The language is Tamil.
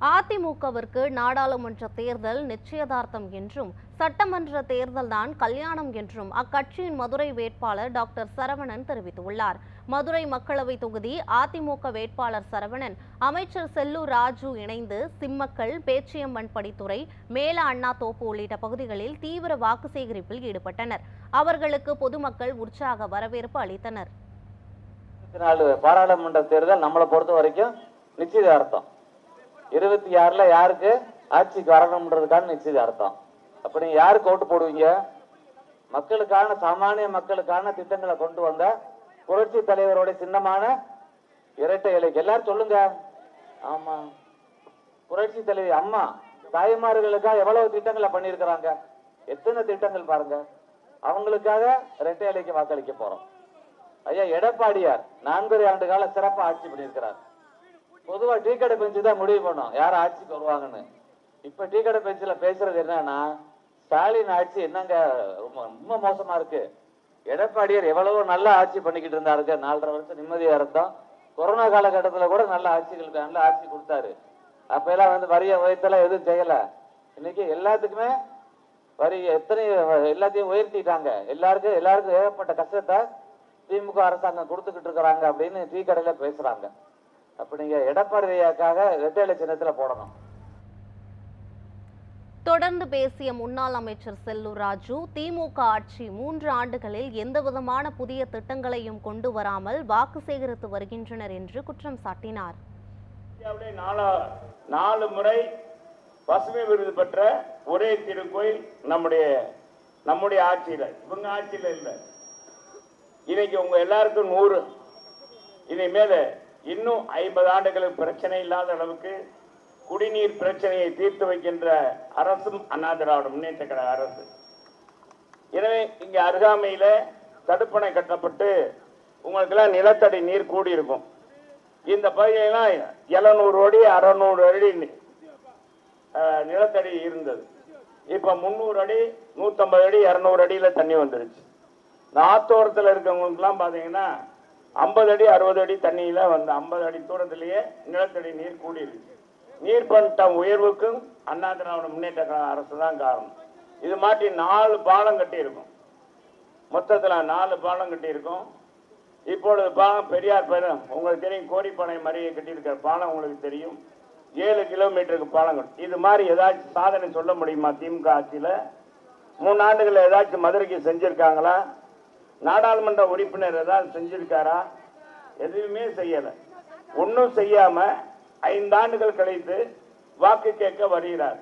அதிமுகவிற்கு நாடாளுமன்ற தேர்தல் நிச்சயதார்த்தம் என்றும் சட்டமன்ற தேர்தல்தான் கல்யாணம் என்றும் அக்கட்சியின் மதுரை வேட்பாளர் டாக்டர் சரவணன் தெரிவித்துள்ளார். மதுரை மக்களவை தொகுதி அதிமுக வேட்பாளர் சரவணன் அமைச்சர் செல்லூர் ராஜு இணைந்து சிம்மக்கல் பேச்சியம்மன் படித்துறை மேல அண்ணா தோப்பு உள்ளிட்ட பகுதிகளில் தீவிர வாக்கு சேகரிப்பில் ஈடுபட்டனர். அவர்களுக்கு பொதுமக்கள் உற்சாக வரவேற்பு அளித்தனர். பாராளுமன்ற தேர்தல் நம்மளை பொறுத்த வரைக்கும் நிச்சயதார்த்தம். இருபத்தி ஆறுல யாருக்கு? ஆட்சிக்கு வரணும்ன்றதுக்கான நிச்சயதார்த்தம். அப்ப நீங்க யாருக்கு ஓட்டு போடுவீங்க? மக்களுக்கான சாமானிய மக்களுக்கான திட்டங்களை கொண்டு வந்த புரட்சி தலைவரோட சின்னமான இரட்டை இலைக்கு. எல்லாரும் சொல்லுங்க. ஆமா. புரட்சி தலைவி அம்மா தாய்மார்களுக்காக எவ்வளவு திட்டங்களை பண்ணியிருக்கிறாங்க? எத்தனை திட்டங்கள் பாருங்க. அவங்களுக்காக இரட்டை இலைக்கு வாக்களிக்க போறோம். ஐயா எடப்பாடியார் நான்கரை ஆண்டு கால சிறப்பாக ஆட்சி பண்ணியிருக்கிறார். பொதுவா டீ கடை பெஞ்சு தான் முடிவு பண்ணும். யார் ஆட்சிக்கு வருவாங்கன்னு. இப்ப டீ கடை பெஞ்சில பேசுறது என்னன்னா ஸ்டாலின் ஆட்சி என்னங்க ரொம்ப ரொம்ப மோசமா இருக்கு. எடப்பாடியார் எவ்வளவோ நல்ல ஆட்சி பண்ணிக்கிட்டு இருந்தாருங்க. நாலரை வருஷம் நிம்மதியா இருந்தோம். கொரோனா காலகட்டத்துல கூட நல்ல ஆட்சிகள் நல்ல ஆட்சி கொடுத்தாரு. அப்ப எல்லாம் வந்து வரிய உயர்த்தெல்லாம் எதுவும் செய்யல. இன்னைக்கு எல்லாத்துக்குமே வரி எத்தனை எல்லாத்தையும் உயர்த்திட்டாங்க. எல்லாருக்கும் எல்லாருக்கும் ஏகப்பட்ட கஷ்டத்தை திமுக அரசாங்கம் கொடுத்துக்கிட்டு இருக்கிறாங்க அப்படின்னு டீ கடையில பேசுறாங்க. அப்ப நீங்க எடப்பாடி ஐயாக்காக ரெட்டை சின்னத்துல போடணும். தொடர்ந்து பேசிய முன்னாள் அமைச்சர் செல்லூர் ராஜு திமுக ஆட்சி மூன்று ஆண்டுகளில் எந்தவிதமான புதிய திட்டங்களையும் கொண்டு வராமல் வாக்கு சேகரித்து வருகின்றனர் என்று குற்றம் சாட்டினார். நாலு முறை பசுமை விருது பெற்ற ஒரே திருக்கோயில் நம்முடைய நம்முடைய ஆட்சியில இவங்க ஆட்சியில இல்ல. இன்னைக்கு உங்க எல்லாருக்கும் நூறு. இனிமேல இன்னும் ஐம்பது ஆண்டுகளுக்கு பிரச்சனை இல்லாத அளவுக்கு குடிநீர் பிரச்சனையை தீர்த்து வைக்கின்ற அரசும் அண்ணா திராவிட முன்னேற்ற கழக அரசு. எனவே இங்கே அருகாமையில் தடுப்பணை கட்டப்பட்டு உங்களுக்கெல்லாம் நிலத்தடி நீர் கூடி இருக்கும் இந்த பகுதியெல்லாம் எழுநூறு அடி அறநூறு அடி நிலத்தடி இருந்தது. இப்போ முந்நூறு அடி நூற்றம்பது அடி இரநூறு அடியில் தண்ணி வந்துருச்சு. நாத்தோரத்தில் இருக்கவங்களுக்குலாம் பாத்தீங்கன்னா ஐம்பது அடி அறுபது அடி தண்ணியில வந்து ஐம்பது அடி தூரத்திலேயே நிலத்தடி நீர் கூடிருச்சு நீர்பட்டம் உயர்வுக்கும் அண்ணா திராவிட முன்னேற்ற கழக அரசு தான் காரணம். இது மாதிரி நாலு பாலம் கட்டி இருக்கும் மொத்தத்தில் நாலு பாலம் கட்டி இருக்கும் இப்பொழுது பாலம் பெரியார் பாலம் உங்களுக்கு தெரியும் கோரிப்பானை மறியை கட்டியிருக்கிற பாலம் உங்களுக்கு தெரியும். ஏழு கிலோமீட்டருக்கு பாலம் கட்டும் இது மாதிரி ஏதாச்சும் சாதனை சொல்ல முடியுமா திமுக ஆட்சியில்? மூணு ஆண்டுகளில் ஏதாச்சும் மதுரைக்கு செஞ்சுருக்காங்களா? நாடாளுமன்ற உறுப்பினர் ஏதாவது செஞ்சிருக்காரா? எதுவுமே செய்யல. ஒன்றும் செய்யாம ஐந்தாண்டுகள் கழித்து வாக்கு கேட்க வருகிறார்.